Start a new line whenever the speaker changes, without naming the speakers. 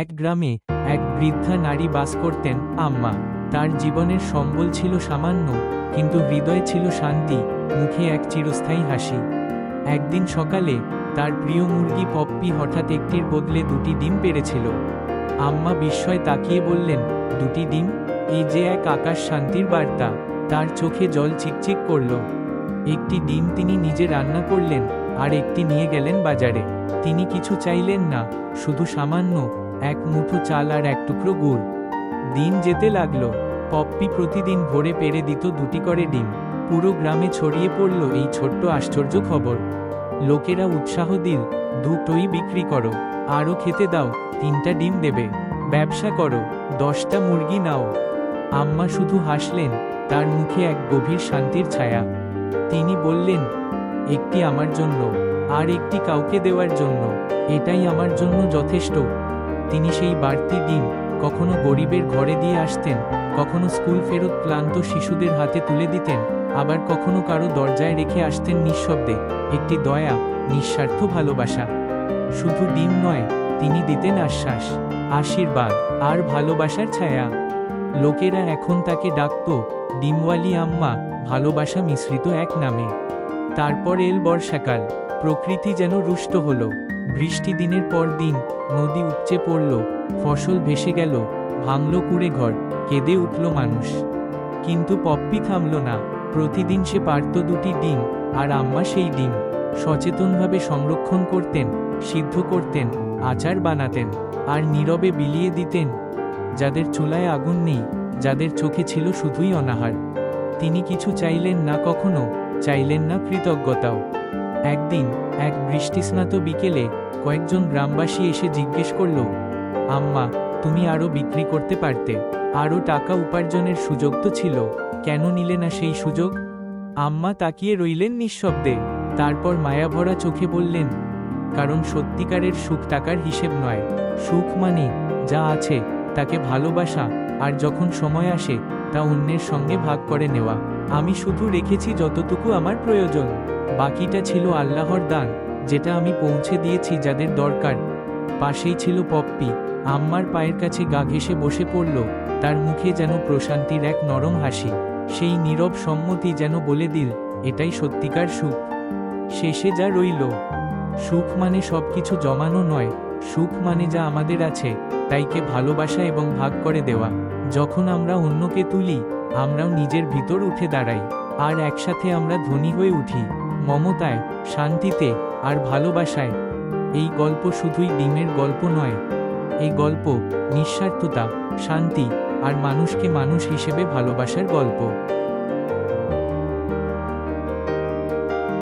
এক গ্রামে এক বৃদ্ধা নারী বাস করতেন, আম্মা। তার জীবনের সম্বল ছিল সামান্য, কিন্তু হৃদয় ছিল শান্তি, মুখে এক চিরস্থায়ী হাসি। একদিন সকালে তার প্রিয় মুরগি পপ্পি হঠাৎ একটির বদলে দুটি ডিম পেরেছিল। আম্মা বিস্ময় তাকিয়ে বললেন, দুটি ডিম? এই যে এক আকাশ শান্তির বার্তা। তার চোখে জল চিকচিক করল। একটি ডিম তিনি নিজে রান্না করলেন, আর একটি নিয়ে গেলেন বাজারে। তিনি কিছু চাইলেন না, শুধু সামান্য এক মুঠো চাল আর এক টুকরো গুড়। দিন যেতে লাগল। পপ্পি প্রতিদিন ভোরে পেরে দিত দুটি করে ডিম। পুরো গ্রামে ছড়িয়ে পড়ল এই ছোট্ট আশ্চর্য খবর। লোকেরা উৎসাহ দিল, দুটোই বিক্রি করো। আরও খেতে দাও, তিনটা ডিম দেবে। ব্যবসা করো, দশটা মুরগি নাও। আম্মা শুধু হাসলেন, তার মুখে এক গভীর শান্তির ছায়া। তিনি বললেন, একটি আমার জন্য, আর একটি কাউকে দেওয়ার জন্য। এটাই আমার জন্য যথেষ্ট। তিনি সেই বাড়তি ডিম কখনো গরিবের ঘরে দিয়ে আসতেন, কখনো স্কুল ফেরত ক্লান্ত শিশুদের হাতে তুলে দিতেন, আবার কখনো কারও দরজায় রেখে আসতেন নিঃশব্দে, একটি দয়া, নিঃস্বার্থ ভালোবাসা। শুধু ডিম নয়, তিনি দিতেন আশ্বাস, আশীর্বাদ, আর ভালোবাসার ছায়া। লোকেরা এখন তাকে ডাকত, ডিমওয়ালি আম্মা, ভালোবাসা মিশ্রিত এক নামে। তারপর এল বর্ষাকাল, প্রকৃতি যেন রুষ্ট হলো। বৃষ্টি দিনের পর দিন নদী উপচে পড়ল, ফসল ভেসে গেল, ভাঙল কুড়ে ঘর, কেঁদে উঠল মানুষ। কিন্তু পপ্পি থামল না, প্রতিদিন সে পারত দুটি ডিম আর আম্মা সেই ডিম। সচেতনভাবে সংরক্ষণ করতেন, সিদ্ধ করতেন, আচার বানাতেন আর নীরবে বিলিয়ে দিতেন, যাদের চুলায় আগুন নেই, যাদের চোখে ছিল শুধুই অনাহার। তিনি কিছু চাইলেন না কখনো, চাইলেন না কৃতজ্ঞতাও। একদিন, এক বৃষ্টিস্নাত বিকেলে কয়েকজন গ্রামবাসী এসে জিজ্ঞেস করল, আম্মা, তুমি আরও বিক্রি করতে পারতে। আরও টাকা উপার্জনের সুযোগ তো ছিল। কেন নিলে না সেই সুযোগ? আম্মা তাকিয়ে রইলেন নিঃশব্দে। তারপর মায়াভরা চোখে বললেন, কারণ সত্যিকারের সুখ টাকার হিসেব নয়। সুখ মানে যা আছে, তাকে ভালোবাসা, আর যখন সময় আসে তা অন্যের সঙ্গে ভাগ করে নেওয়া। আমি শুধু রেখেছি যতটুকু আমার প্রয়োজন। বাকিটা ছিল আল্লাহর দান, যেটা আমি পৌঁছে দিয়েছি যাদের দরকার। পাশেই ছিল পপ্পি। আম্মার পায়ের কাছে গা ঘেসে বসে পড়ল, তার মুখে যেন প্রশান্তির এক নরম হাসি। সেই নীরব সম্মতি যেন বলে দিল, এটাই সত্যিকার সুখ। শেষে যা রইল। সুখ মানে সবকিছু জমানো নয়। সুখ মানে যা আমাদের আছে, তাইকে ভালোবাসা এবং ভাগ করে দেওয়া। যখন আমরা অন্যকে তুলি, আমরাও নিজের ভিতর উঠে দাঁড়াই, আর একসাথে আমরা ধনী হয়ে উঠি। মমতায়, শান্তিতে, আর ভালোবাসায়। এই গল্প শুধুই ডিমের গল্প নয়। এই গল্প নিঃস্বার্থতা, শান্তি, আর মানুষকে মানুষ হিসেবে ভালোবাসার গল্প।